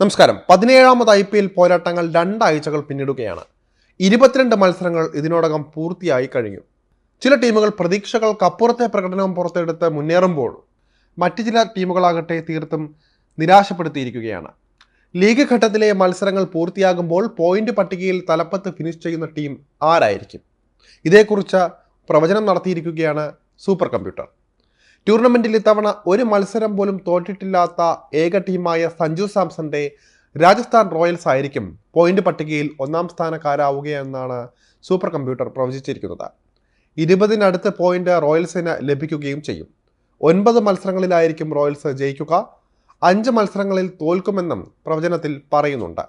നമസ്കാരം. പതിനേഴാമത് I P L പോരാട്ടങ്ങൾ രണ്ടാഴ്ചകൾ പിന്നിടുകയാണ്. ഇരുപത്തിരണ്ട് മത്സരങ്ങൾ ഇതിനോടകം പൂർത്തിയായി കഴിഞ്ഞു. ചില ടീമുകൾ പ്രതീക്ഷകൾക്കപ്പുറത്തെ പ്രകടനം പുറത്തെടുത്ത് മുന്നേറുമ്പോൾ മറ്റു ചില ടീമുകളാകട്ടെ തീർത്തും നിരാശപ്പെടുത്തിയിരിക്കുകയാണ്. ലീഗ് ഘട്ടത്തിലെ മത്സരങ്ങൾ പൂർത്തിയാകുമ്പോൾ പോയിന്റ് പട്ടികയിൽ തലപ്പത്ത് ഫിനിഷ് ചെയ്യുന്ന ടീം ആരായിരിക്കും? ഇതേക്കുറിച്ച് പ്രവചനം നടത്തിയിരിക്കുകയാണ് സൂപ്പർ കമ്പ്യൂട്ടർ. ടൂർണമെന്റിൽ ഇത്തവണ ഒരു മത്സരം പോലും തോറ്റിട്ടില്ലാത്ത ഏക ടീമായ സഞ്ജു സാംസന്റെ രാജസ്ഥാൻ റോയൽസ് ആയിരിക്കും പോയിന്റ് പട്ടികയിൽ ഒന്നാം സ്ഥാനക്കാരാവുകയെന്നാണ് സൂപ്പർ കമ്പ്യൂട്ടർ പ്രവചിച്ചിരിക്കുന്നത്. ഇരുപതിനടുത്ത് പോയിന്റ് റോയൽസിന് ലഭിക്കുകയും ചെയ്യും. ഒൻപത് മത്സരങ്ങളിലായിരിക്കും റോയൽസ് ജയിക്കുക. അഞ്ച് മത്സരങ്ങളിൽ തോൽക്കുമെന്നും പ്രവചനത്തിൽ പറയുന്നുണ്ട്.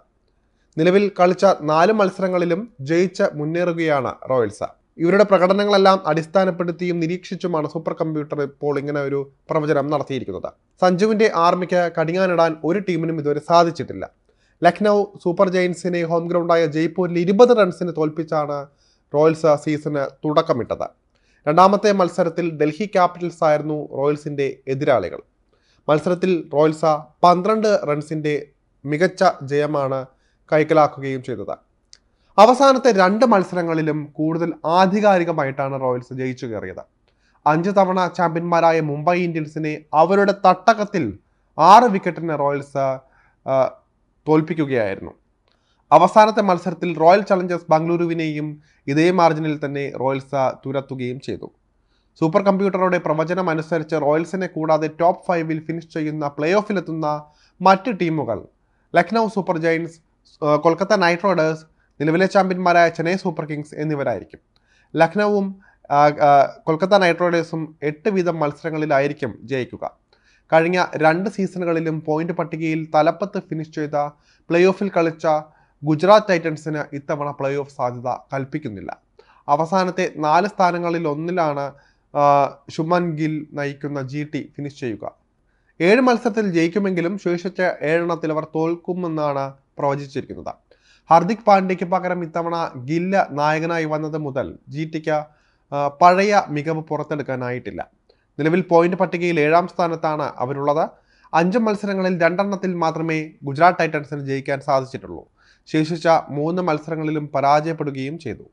നിലവിൽ കളിച്ച നാല് മത്സരങ്ങളിലും ജയിച്ച് മുന്നേറുകയാണ് റോയൽസ്. ഇവരുടെ പ്രകടനങ്ങളെല്ലാം അടിസ്ഥാനപ്പെടുത്തിയും നിരീക്ഷിച്ചുമാണ് സൂപ്പർ കമ്പ്യൂട്ടർ ഇപ്പോൾ ഇങ്ങനെ ഒരു പ്രവചനം നടത്തിയിരിക്കുന്നത്. സഞ്ജുവിന്റെ ആർമിക്ക് കടിങ്ങാനിടാൻ ഒരു ടീമിനും ഇതുവരെ സാധിച്ചിട്ടില്ല. ലക്നൗ സൂപ്പർ ജയൻസിനെ ഹോം ഗ്രൗണ്ടായ ജയ്പൂരിൽ ഇരുപത് റൺസിന് തോൽപ്പിച്ചാണ് റോയൽസ് സീസണ് തുടക്കമിട്ടത്. രണ്ടാമത്തെ മത്സരത്തിൽ ഡൽഹി ക്യാപിറ്റൽസ് ആയിരുന്നു റോയൽസിന്റെ എതിരാളികൾ. മത്സരത്തിൽ റോയൽസ പന്ത്രണ്ട് റൺസിന്റെ മികച്ച ജയമാണ് കൈക്കലാക്കുകയും ചെയ്തത്. അവസാനത്തെ രണ്ട് മത്സരങ്ങളിലും കൂടുതൽ ആധികാരികമായിട്ടാണ് റോയൽസ് ജയിച്ചു കയറിയത്. അഞ്ച് തവണ ചാമ്പ്യന്മാരായ മുംബൈ ഇന്ത്യൻസിനെ അവരുടെ തട്ടകത്തിൽ ആറ് വിക്കറ്റിന് റോയൽസ് തോൽപ്പിക്കുകയായിരുന്നു. അവസാനത്തെ മത്സരത്തിൽ റോയൽ ചലഞ്ചേഴ്സ് ബംഗളൂരുവിനെയും ഇതേ മാർജിനിൽ തന്നെ റോയൽസ് തുരത്തുകയും ചെയ്തു. സൂപ്പർ കമ്പ്യൂട്ടറുടെ പ്രവചനം അനുസരിച്ച് റോയൽസിനെ കൂടാതെ ടോപ്പ് ഫൈവിൽ ഫിനിഷ് ചെയ്യുന്ന പ്ലേ ഓഫിലെത്തുന്ന മറ്റ് ടീമുകൾ Lucknow super giants Kolkata knight riders നിലവിലെ ചാമ്പ്യന്മാരായ ചെന്നൈ സൂപ്പർ കിങ്സ് എന്നിവരായിരിക്കും. ലക്നൌവും കൊൽക്കത്ത നൈറ്റ് റൈഡേഴ്സും എട്ട് വീതം മത്സരങ്ങളിലായിരിക്കും ജയിക്കുക. കഴിഞ്ഞ രണ്ട് സീസണുകളിലും പോയിന്റ് പട്ടികയിൽ തലപ്പത്ത് ഫിനിഷ് ചെയ്ത പ്ലേ ഓഫിൽ കളിച്ച ഗുജറാത്ത് ടൈറ്റൻസിന് ഇത്തവണ പ്ലേ ഓഫ് സാധ്യത കൽപ്പിക്കുന്നില്ല. അവസാനത്തെ നാല് സ്ഥാനങ്ങളിൽ ഒന്നിലാണ് ശുഭൻ ഗിൽ നയിക്കുന്ന ജി ടി ഫിനിഷ് ചെയ്യുക. ഏഴ് മത്സരത്തിൽ ജയിക്കുമെങ്കിലും ശേഷിച്ച ഏഴെണ്ണത്തിൽ അവർ തോൽക്കുമെന്നാണ് പ്രവചിച്ചിരിക്കുന്നത്. ഹർദിക് പാണ്ഡ്യയ്ക്ക് പകരം ഇത്തവണ ഗില്ല നായകനായി വന്നത് മുതൽ ജി ടിക്ക് പഴയ മികവ് പുറത്തെടുക്കാനായിട്ടില്ല. നിലവിൽ പോയിന്റ് പട്ടികയിൽ ഏഴാം സ്ഥാനത്താണ് അവരുള്ളത്. അഞ്ച് മത്സരങ്ങളിൽ രണ്ടെണ്ണത്തിൽ മാത്രമേ ഗുജറാത്ത് ടൈറ്റൻസിന് ജയിക്കാൻ സാധിച്ചിട്ടുള്ളൂ. ശേഷിച്ച മൂന്ന് മത്സരങ്ങളിലും പരാജയപ്പെടുകയും ചെയ്തു.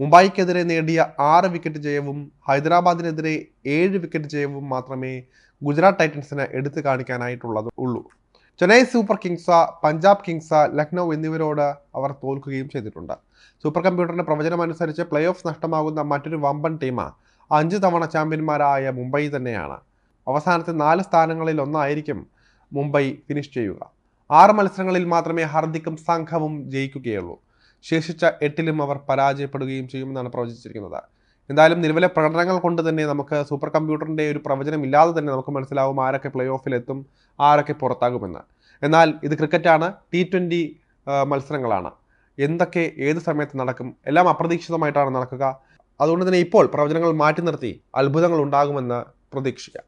മുംബൈക്കെതിരെ നേടിയ ആറ് വിക്കറ്റ് ജയവും ഹൈദരാബാദിനെതിരെ ഏഴ് വിക്കറ്റ് ജയവും മാത്രമേ ഗുജറാത്ത് ടൈറ്റൻസിന് എടുത്തു കാണിക്കാനായിട്ടുള്ളത് ഉള്ളൂ. Chennai Super Kings Punjab Kings Lucknow എന്നിവരോട് അവർ തോൽക്കുകയും ചെയ്തിട്ടുണ്ട്. സൂപ്പർ കമ്പ്യൂട്ടറിന്റെ പ്രവചനം അനുസരിച്ച് പ്ലേ ഓഫ് നഷ്ടമാകുന്ന മറ്റൊരു വമ്പൻ ടീമാണ് അഞ്ച് തവണ ചാമ്പ്യന്മാരായ മുംബൈ തന്നെയാണ്. അവസാനത്തെ നാല് സ്ഥാനങ്ങളിൽ ഒന്നായിരിക്കും മുംബൈ ഫിനിഷ് ചെയ്യുക. ആറ് മത്സരങ്ങളിൽ മാത്രമേ ഹർദിക്കും സംഘവും ജയിക്കുകയുള്ളൂ. ശേഷിച്ച എട്ടിലും അവർ പരാജയപ്പെടുകയും ചെയ്യുമെന്നാണ് പ്രവചിച്ചിരിക്കുന്നത്. എന്തായാലും നിലവിലെ പ്രകടനങ്ങൾ കൊണ്ട് തന്നെ നമുക്ക് സൂപ്പർ കമ്പ്യൂട്ടറിന്റെ ഒരു പ്രവചനം ഇല്ലാതെ തന്നെ നമുക്ക് മനസ്സിലാവും ആരൊക്കെ പ്ലേ ഓഫിലെത്തും ആരൊക്കെ പുറത്താകുമെന്ന്. എന്നാൽ ഇത് ക്രിക്കറ്റാണ് ടി ട്വന്റി മത്സരങ്ങളാണ്. എന്തൊക്കെ ഏത് സമയത്ത് നടക്കും എല്ലാം അപ്രതീക്ഷിതമായിട്ടാണ് നടക്കുക. അതുകൊണ്ട് തന്നെ ഇപ്പോൾ പ്രവചനങ്ങൾ മാറ്റി നിർത്തി അത്ഭുതങ്ങൾ ഉണ്ടാകുമെന്ന് പ്രതീക്ഷിക്കാം.